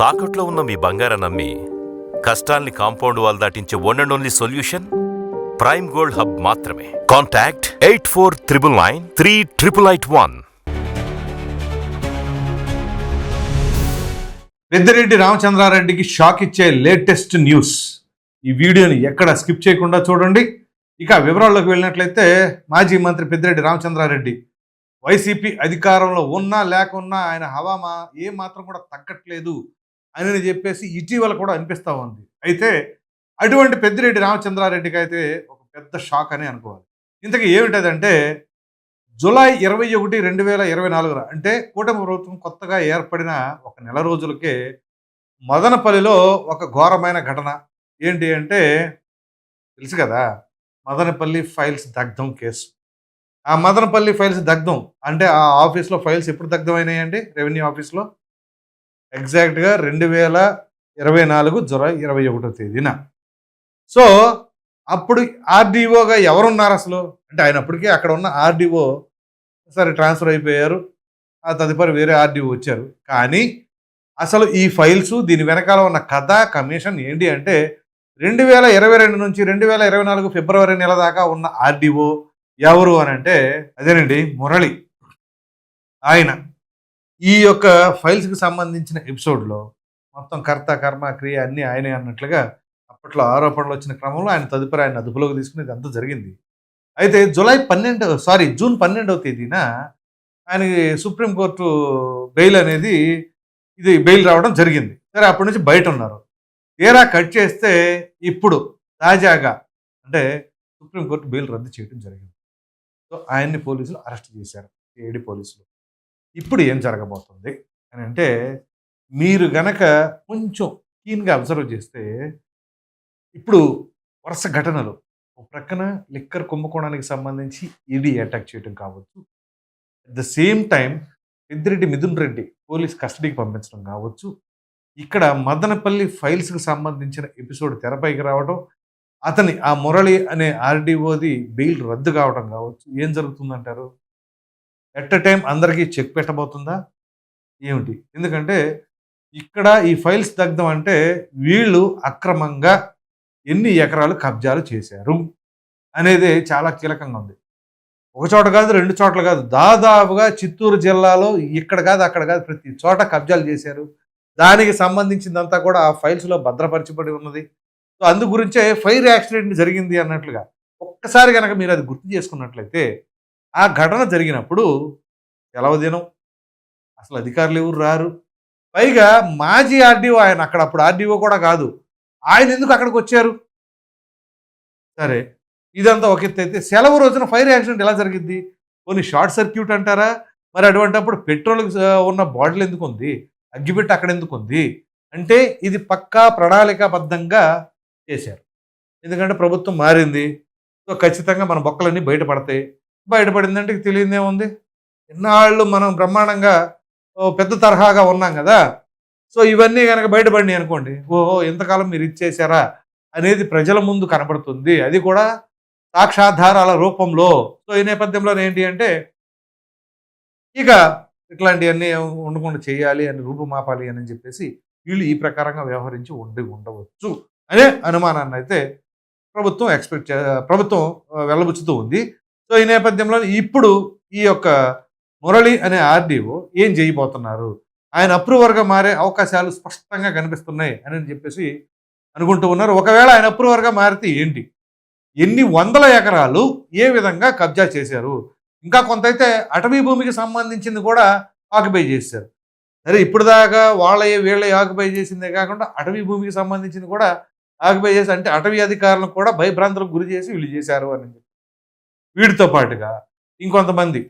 తాకట్లో ఉన్న మీ బంగారం నమ్మి కష్టాల్ని compound wall దాటించే one and only solution prime gold hub మాత్రమే. Contact eight four triple nine three triple eight one Peddireddy రామచంద్రారెడ్డికి shock ఇచ్చే లేటెస్ట్ న్యూస్. ఈ వీడియోని ఎక్కడ స్కిప్ చేయకుండా చూడండి. ఇక వివరాల్లోకి వెళ్ళినట్లయితే మాజీ మంత్రి పెద్దిరెడ్డి రామచంద్రారెడ్డి వైసీపీ అధికారంలో ఉన్నా లేకున్నా ఆయన హవామా ఏమాత్రం కూడా తగ్గట్లేదు. అని చెప్పేసి ఇటీవల కూడా అనిపిస్తూ ఉంది. అయితే అటువంటి పెద్దిరెడ్డి రామచంద్రారెడ్డికి అయితే ఒక పెద్ద షాక్ అని అనుకోవాలి. ఇంతకీ ఏమిటదంటే జూలై ఇరవై ఒకటి రెండు వేల ఇరవై నాలుగున అంటే కూటమి ప్రభుత్వం కొత్తగా ఏర్పడిన ఒక నెల రోజులకే మదనపల్లిలో ఒక ఘోరమైన ఘటన. ఏంటి అంటే తెలుసు కదా మదనపల్లి ఫైల్స్ దగ్ధం కేసు. ఆ మదనపల్లి ఫైల్స్ దగ్ధం అంటే ఆ ఆఫీస్లో ఫైల్స్ ఎప్పుడు దగ్ధమైనాయండి? రెవెన్యూ ఆఫీస్లో? ఎగ్జాక్ట్గా రెండు వేల ఇరవై నాలుగు జులై ఇరవై ఒకటో తేదీన. సో అప్పుడు ఆర్డీఓగా ఎవరున్నారు అసలు? అంటే ఆయన అప్పటికే అక్కడ ఉన్న ఆర్డీఓ సరే ట్రాన్స్ఫర్ అయిపోయారు. ఆ తదుపరి వేరే ఆర్డీఓ వచ్చారు. కానీ అసలు ఈ ఫైల్స్ దీని వెనకాల ఉన్న కథ కమిషన్ ఏంటి అంటే రెండు వేల ఇరవై రెండు నుంచి రెండు వేల ఇరవై నాలుగు ఫిబ్రవరి నెల దాకా ఉన్న ఆర్డీఓ ఎవరు అని అంటే అదేనండి మురళి. ఆయన. ఈ యొక్క ఫైల్స్కి సంబంధించిన ఎపిసోడ్లో మొత్తం కర్త కర్మ క్రియ అన్నీ ఆయనే అన్నట్లుగా అప్పట్లో ఆరోపణలు వచ్చిన క్రమంలో ఆయన తదుపరి ఆయన అదుపులోకి తీసుకుని ఇదంతా జరిగింది. అయితే జూలై పన్నెండు సారీ జూన్ పన్నెండవ తేదీన ఆయనకి సుప్రీంకోర్టు బెయిల్ అనేది ఇది బెయిల్ రావడం జరిగింది. సరే అప్పటి నుంచి బయట ఉన్నారు. తీరా కట్ చేస్తే ఇప్పుడు తాజాగా అంటే సుప్రీంకోర్టు బెయిల్ రద్దు చేయడం జరిగింది. సో ఆయన్ని పోలీసులు అరెస్ట్ చేశారు. ఏడి పోలీసులు. ఇప్పుడు ఏం జరగబోతుంది అని అంటే మీరు గనక కొంచెం క్లీన్గా అబ్జర్వ్ చేస్తే ఇప్పుడు వరుస ఘటనలు. ఒక ప్రక్కన లిక్కర్ కుంభకోణానికి సంబంధించి ఈడీ అటాక్ చేయడం కావచ్చు. At the same time Peddireddy Mithun Reddy police కస్టడీకి పంపించడం కావచ్చు. ఇక్కడ మదనపల్లి ఫైల్స్కి సంబంధించిన ఎపిసోడ్ తెరపైకి రావడం అతని ఆ మురళి అనే ఆర్డీఓది బెయిల్ రద్దు కావడం కావచ్చు. ఏం జరుగుతుందంటారు? ఎట్ ఎ టైం అందరికీ చెక్ పెట్టబోతుందా? ఏమిటి? ఎందుకంటే ఇక్కడ ఈ ఫైల్స్ దగ్ధం అంటే వీళ్ళు అక్రమంగా ఎన్ని ఎకరాలు కబ్జాలు చేశారు అనేది చాలా కీలకంగా ఉంది. ఒక చోట కాదు రెండు చోట్ల కాదు. దాదాపుగా చిత్తూరు జిల్లాలో ఇక్కడ కాదు అక్కడ కాదు ప్రతి చోట కబ్జాలు చేశారు. దానికి సంబంధించిందంతా కూడా ఆ ఫైల్స్లో భద్రపరచబడి ఉన్నది. సో అందు గురించే ఫైర్ యాక్సిడెంట్ జరిగింది అన్నట్లుగా. ఒక్కసారి కనుక మీరు అది గుర్తు చేసుకున్నట్లయితే ఆ ఘటన జరిగినప్పుడు సెలవు దినం అసలు అధికారులు ఎవరు రారు? పైగా మాజీ ఆర్డీఓ ఆయన అక్కడ అప్పుడు ఆర్డీఓ కూడా కాదు. ఆయన ఎందుకు అక్కడికి వచ్చారు? సరే ఇదంతా ఒక ఎత్తు అయితే సెలవు రోజున ఫైర్ యాక్సిడెంట్ ఎలా జరిగింది? కొన్ని షార్ట్ సర్క్యూట్ అంటారా? మరి అటువంటిప్పుడు పెట్రోల్ ఉన్న బాటిల్ ఎందుకు ఉంది అగ్గిపెట్టి అక్కడ ఎందుకు ఉంది అంటే ఇది పక్కా ప్రణాళికాబద్ధంగా చేశారు. ఎందుకంటే ప్రభుత్వం మారింది. సో ఖచ్చితంగా మన బొక్కలన్నీ బయటపడతాయి. బయటపడిందంటే తెలియదేముంది ఇన్నాళ్ళు మనం బ్రహ్మాండంగా ఓ పెద్ద తరహాగా ఉన్నాం కదా. సో ఇవన్నీ కనుక బయటపడినాయి అనుకోండి ఓహో ఇంతకాలం మీరు ఇచ్చేసారా అనేది ప్రజల ముందు కనబడుతుంది. అది కూడా సాక్షాధారాల రూపంలో. సో ఈ నేపథ్యంలో ఏంటి అంటే ఇక ఇట్లాంటివన్నీ ఉండకుండా చేయాలి అని రూపుమాపాలి అని చెప్పేసి వీళ్ళు ఈ ప్రకారంగా వ్యవహరించి ఉండి ఉండవచ్చు అనే అనుమానాన్ని అయితే ప్రభుత్వం ఎక్స్పెక్ట్ చే ప్రభుత్వం వెళ్ళబుచ్చుతూ ఉంది. సో ఈ నేపథ్యంలో ఇప్పుడు ఈ యొక్క మురళి అనే ఆర్డీఓ ఏం చేయబోతున్నారు? ఆయన అప్రూవర్గా మారే అవకాశాలు స్పష్టంగా కనిపిస్తున్నాయి అని చెప్పేసి అనుకుంటూ ఉన్నారు. ఒకవేళ ఆయన అప్రూవర్గా మారితే ఏంటి? ఎన్ని వందల ఎకరాలు ఏ విధంగా కబ్జా చేశారు? ఇంకా కొంత అయితే అటవీ భూమికి సంబంధించింది కూడా ఆక్యుపై చేశారు. సరే ఇప్పుడు దాకా వాళ్ళ వీళ్ళ ఆక్యుపై చేసిందే కాకుండా అటవీ భూమికి సంబంధించింది కూడా ఆక్యుపై చేసి అంటే అటవీ అధికారులను కూడా భయభ్రాంతులకు గురి చేసి వీళ్ళు చేశారు అని వీడితో వీటితో పాటుగా ఇంకొంతమంది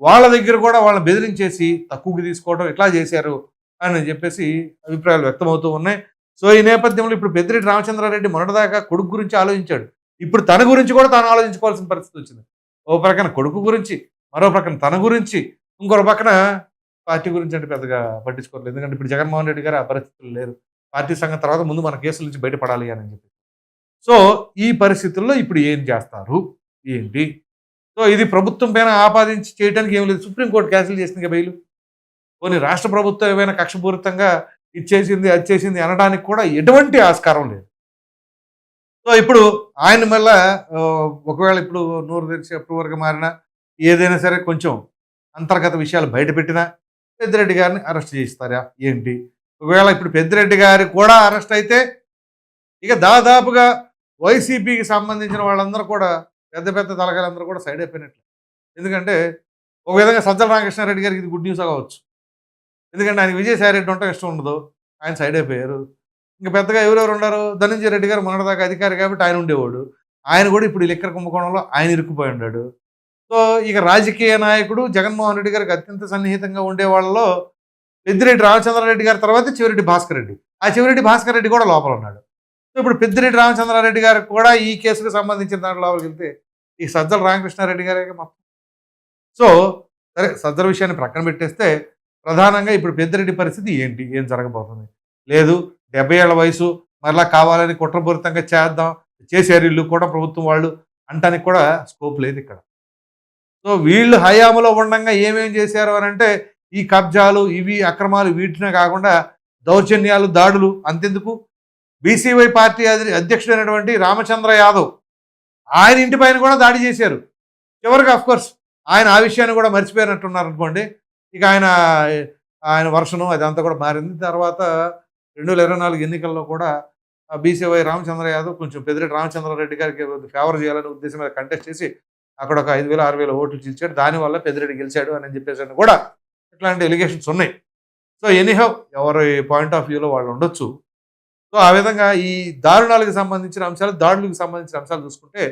వాళ్ళ దగ్గర కూడా వాళ్ళని బెదిరించేసి తక్కువకి తీసుకోవడం ఇట్లా చేశారు అని చెప్పేసి అభిప్రాయాలు వ్యక్తమవుతూ ఉన్నాయి. సో ఈ నేపథ్యంలో ఇప్పుడు పెద్దిరెడ్డి రామచంద్రారెడ్డి మొన్నటిదాకా కొడుకు గురించి ఆలోచించాడు. ఇప్పుడు తన గురించి కూడా తాను ఆలోచించుకోవాల్సిన పరిస్థితి వచ్చింది. ఓ ప్రక్కన కొడుకు గురించి మరో ప్రక్కన తన గురించి ఇంకొక పక్కన పార్టీ గురించి అంటే పెద్దగా పట్టించుకోలేదు ఎందుకంటే ఇప్పుడు జగన్మోహన్ రెడ్డి గారు ఆ పరిస్థితులు లేరు. పార్టీ సంఘం తర్వాత ముందు మన కేసుల నుంచి బయటపడాలి అని చెప్పి. సో ఈ పరిస్థితుల్లో ఇప్పుడు ఏం చేస్తారు? ఏంటి? సో ఇది ప్రభుత్వం పైన ఆపాదించి చేయడానికి ఏం లేదు. సుప్రీంకోర్టు క్యాన్సిల్ చేసింది బయలు. కొన్ని రాష్ట్ర ప్రభుత్వం ఏమైనా కక్షపూరితంగా ఇచ్చేసింది అది చేసింది అనడానికి కూడా ఎటువంటి ఆస్కారం లేదు. సో ఇప్పుడు ఆయన మళ్ళా ఒకవేళ ఇప్పుడు నూరు తెరిచి అప్రూవర్గా మారినా ఏదైనా సరే కొంచెం అంతర్గత విషయాలు బయటపెట్టినా పెద్దిరెడ్డి గారిని అరెస్ట్ చేస్తారా ఏంటి? ఒకవేళ ఇప్పుడు పెద్దిరెడ్డి గారి కూడా అరెస్ట్ అయితే ఇక దాదాపుగా వైసీపీకి సంబంధించిన వాళ్ళందరూ కూడా పెద్ద పెద్ద తలకాయలందరూ కూడా సైడ్ అయిపోయినట్లే. ఎందుకంటే ఒక విధంగా సజ్జల రామకృష్ణారెడ్డి గారికి ఇది గుడ్ న్యూస్ కావచ్చు. ఎందుకంటే ఆయన విజయసాయి రెడ్డి ఉండటం ఇష్టం ఉండదు. ఆయన సైడ్ అయిపోయారు. ఇంకా పెద్దగా ఎవరెవరు ఉన్నారు? ధనంజయ రెడ్డి గారు మొన్నటిదాకా అధికారి కాబట్టి ఆయన ఉండేవాడు. ఆయన కూడా ఇప్పుడు ఈ లెక్కర కుంభకోణంలో ఆయన ఇరుక్కుపోయి ఉన్నాడు. సో ఇక రాజకీయ నాయకుడు జగన్మోహన్ రెడ్డి గారికి అత్యంత సన్నిహితంగా ఉండే వాళ్ళలో పెద్దిరెడ్డి రామచంద్రారెడ్డి గారి తర్వాత చివరెడ్డి భాస్కర్ రెడ్డి ఆ చివరెడ్డి భాస్కర్ రెడ్డి కూడా లోపల ఉన్నాడు. ఇప్పుడు పెద్దిరెడ్డి రామచంద్రారెడ్డి గారికి కూడా ఈ కేసుకు సంబంధించిన దాంట్లో లోపలికి వెళ్తే ఈ సజ్జల రామకృష్ణారెడ్డి గారే మొత్తం. సో సరే సజ్జల విషయాన్ని ప్రక్కన పెట్టేస్తే ప్రధానంగా ఇప్పుడు పెద్దిరెడ్డి పరిస్థితి ఏంటి? ఏం జరగబోతుంది? లేదు డెబ్బై ఏళ్ళ వయసు మరలా కావాలని కుట్రపూరితంగా చేద్దాం చేశారు ఇల్లు కూడా ప్రభుత్వం వాళ్ళు అంటానికి కూడా స్కోప్ లేదు ఇక్కడ. సో వీళ్ళు హయాములో ఉండగా ఏమేం చేశారు అని అంటే ఈ కబ్జాలు ఇవి అక్రమాలు వీటినే కాకుండా దౌర్జన్యాలు దాడులు అంతెందుకు? బీసీవై పార్టీ అధి- అధ్యక్షుడైనటువంటి రామచంద్ర యాదవ్ ఆయన ఇంటి పైన కూడా దాడి చేశారు. చివరికి అఫ్ కోర్స్ ఆయన ఆ విషయాన్ని కూడా మర్చిపోయినట్టున్నారు అనుకోండి. ఇక ఆయన ఆయన వర్షను అదంతా కూడా మారింది. తర్వాత రెండు వేల ఇరవై నాలుగు ఎన్నికల్లో కూడా బీసీవై రామచంద్ర యాదవ్ కొంచెం పెద్దిరెడ్డి రామచంద్రారెడ్డి గారికి ఫేవర్ చేయాలనే ఉద్దేశం మీద కంటెస్ట్ చేసి అక్కడ ఒక ఐదు వేల ఆరు వేల ఓట్లు చీల్చాడు. దానివల్ల పెద్దిరెడ్డి గెలిచాడు అని చెప్పేసి అని కూడా ఇట్లాంటి ఎలిగేషన్స్ ఉన్నాయి. సో ఎనీహౌ ఎవరి పాయింట్ ఆఫ్ వ్యూలో వాళ్ళు ఉండొచ్చు. సో ఆ విధంగా ఈ దారుణాలకు సంబంధించిన అంశాలు దాడులకు సంబంధించిన అంశాలు చూసుకుంటే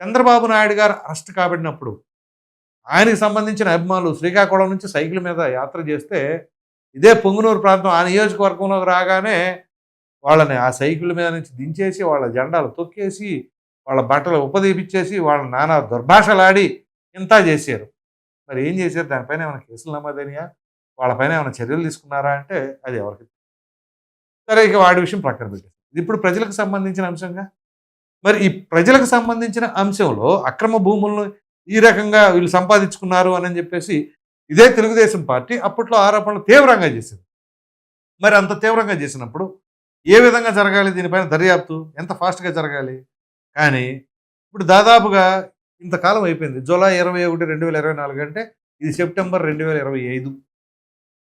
చంద్రబాబు నాయుడు గారు అరెస్ట్ కాబడినప్పుడు ఆయనకి సంబంధించిన అభిమానులు శ్రీకాకుళం నుంచి సైకిల్ మీద యాత్ర చేస్తే ఇదే పొంగునూరు ప్రాంతం ఆ నియోజకవర్గంలోకి రాగానే వాళ్ళని ఆ సైకిల్ మీద నుంచి దించేసి వాళ్ళ జెండాలు తొక్కేసి వాళ్ళ బట్టలు ఉపదీపించేసి వాళ్ళ నానా దుర్భాషలాడి ఇంత చేశారు. మరి ఏం చేశారు? దానిపైన ఏమైనా కేసులు నమోదైనయా? వాళ్ళపైన ఏమైనా చర్యలు తీసుకున్నారా? అంటే అది ఎవరికి సరే ఇక వాడి విషయం పక్కన పెట్టేసి ఇప్పుడు ప్రజలకు సంబంధించిన అంశంగా? మరి ఈ ప్రజలకు సంబంధించిన అంశంలో అక్రమ భూములను ఈ రకంగా వీళ్ళు సంపాదించుకున్నారు అని చెప్పేసి ఇదే తెలుగుదేశం పార్టీ అప్పట్లో ఆరోపణలు తీవ్రంగా చేసింది. మరి అంత తీవ్రంగా చేసినప్పుడు ఏ విధంగా జరగాలి దీనిపైన దర్యాప్తు? ఎంత ఫాస్ట్గా జరగాలి? కానీ ఇప్పుడు దాదాపుగా ఇంతకాలం అయిపోయింది. జూలై ఇరవై ఒకటి రెండు వేల ఇరవై నాలుగు అంటే ఇది సెప్టెంబర్ రెండు వేల ఇరవై ఐదు.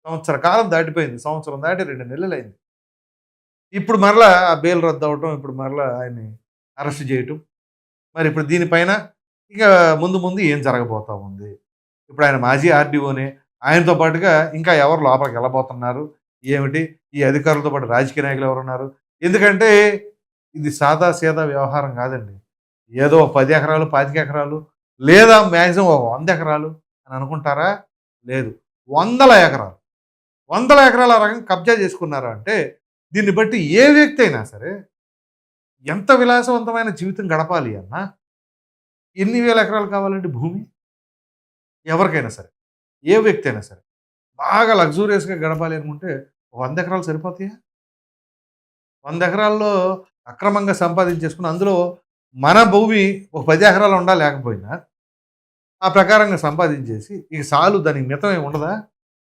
సంవత్సర కాలం దాటిపోయింది. సంవత్సరం దాటి రెండు నెలలు అయింది ఇప్పుడు మరలా ఆ బెయిల్ రద్దు అవటం ఇప్పుడు మరలా ఆయన్ని అరెస్ట్ చేయటం. మరి ఇప్పుడు దీనిపైన ఇక ముందు ముందు ఏం జరగబోతా ఉంది? ఇప్పుడు ఆయన మాజీ ఆర్డీఓనే ఆయనతో పాటుగా ఇంకా ఎవరు లోపలికి వెళ్ళబోతున్నారు? ఏమిటి? ఈ అధికారులతో పాటు రాజకీయ నాయకులు ఎవరున్నారు? ఎందుకంటే ఇది సాదా సీదా వ్యవహారం కాదండి. ఏదో పది ఎకరాలు పాతిక ఎకరాలు లేదా మ్యాక్సిమం ఒక వంద ఎకరాలు అని అనుకుంటారా? లేదు. వందల ఎకరాలు. వందల ఎకరాల రకంగా కబ్జా చేసుకున్నారా అంటే దీన్ని బట్టి ఏ వ్యక్తి అయినా సరే ఎంత విలాసవంతమైన జీవితం గడపాలి అన్నా ఎన్ని వేల ఎకరాలు కావాలంటే భూమి? ఎవరికైనా సరే. ఏ వ్యక్తి అయినా సరే. బాగా లగ్జూరియస్గా గడపాలి అనుకుంటే వంద ఎకరాలు సరిపోతాయా? వంద ఎకరాల్లో అక్రమంగా సంపాదించేసుకుని అందులో మన భూమి ఒక పది ఎకరాలు ఉండా లేకపోయినా ఆ ప్రకారంగా సంపాదించేసి ఇక సాలు దానికి మితమే ఉండదా?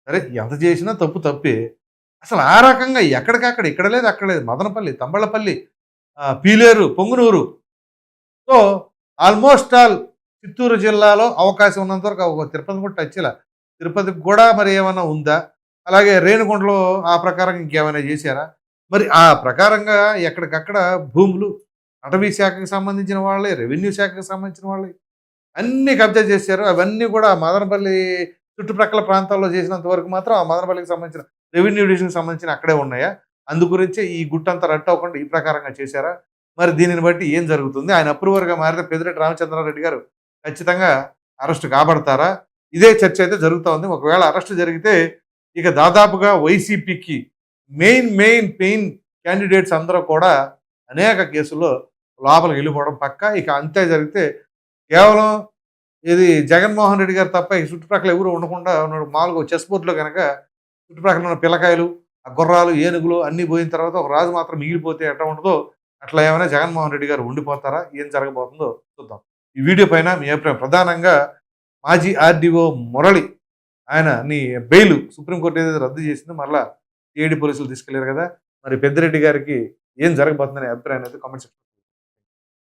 సరే ఎంత చేసినా తప్పు తప్పే. అసలు ఆ రకంగా ఎక్కడికక్కడ ఇక్కడ లేదు అక్కడ లేదు. Madanapalle Thamballapalle Piler Punganur. So almost all Chittoor జిల్లాలో అవకాశం ఉన్నంత వరకు తిరుపతి కూడా టచ్ ఇలా తిరుపతికి కూడా మరి ఏమైనా ఉందా? అలాగే రేణుగుండలో ఆ ప్రకారం ఇంకేమైనా చేశారా? మరి ఆ ప్రకారంగా ఎక్కడికక్కడ భూములు అటవీ శాఖకు సంబంధించిన వాళ్ళే రెవెన్యూ శాఖకు సంబంధించిన వాళ్ళే అన్ని కబ్జా చేశారు. అవన్నీ కూడా మదనపల్లి చుట్టుప్రక్కల ప్రాంతాల్లో చేసినంత వరకు మాత్రం ఆ మదనపల్లికి సంబంధించిన రెవెన్యూ డివిజన్కి సంబంధించిన అక్కడే ఉన్నాయా? అందుగురించే ఈ గుట్టంతా రట్ అవ్వకుండా ఈ ప్రకారంగా చేశారా? మరి దీనిని బట్టి ఏం జరుగుతుంది? ఆయన అప్రూవర్గా మారితే పెద్దిరెడ్డి రామచంద్రారెడ్డి గారు ఖచ్చితంగా అరెస్ట్ కాబడతారా? ఇదే చర్చ అయితే జరుగుతూ ఉంది. ఒకవేళ అరెస్ట్ జరిగితే ఇక దాదాపుగా వైసీపీకి మెయిన్ మెయిన్ పెయిన్ క్యాండిడేట్స్ అందరూ కూడా అనేక కేసుల్లో లోపలికి వెళ్ళిపోవడం పక్క. ఇక అంతే జరిగితే కేవలం ఇది జగన్మోహన్ రెడ్డి గారు తప్ప ఈ చుట్టుపక్కల ఎవరు ఉండకుండా మామూలుగా చెస్ బోర్డులో కనుక చుట్టుపక్కల ఉన్న పిల్లకాయలు ఆ గుర్రాలు ఏనుగులు అన్నీ పోయిన తర్వాత ఒక రాజు మాత్రం మిగిలిపోతే ఎట్లా ఉండదో అట్లా ఏమైనా జగన్మోహన్ రెడ్డి గారు ఉండిపోతారా? ఏం జరగబోతుందో చూద్దాం. ఈ వీడియో పైన మీ అభిప్రాయం. ప్రధానంగా మాజీ ఆర్డీఓ మురళి ఆయన నీ బెయిల్ సుప్రీంకోర్టు ఏదైతే రద్దు చేసినా మళ్ళీ ఏడి పోలీసులు తీసుకెళ్ళారు కదా మరి పెద్దిరెడ్డి గారికి ఏం జరగబోతుందనే అభిప్రాయం అయితే కామెంట్ సెక్షన్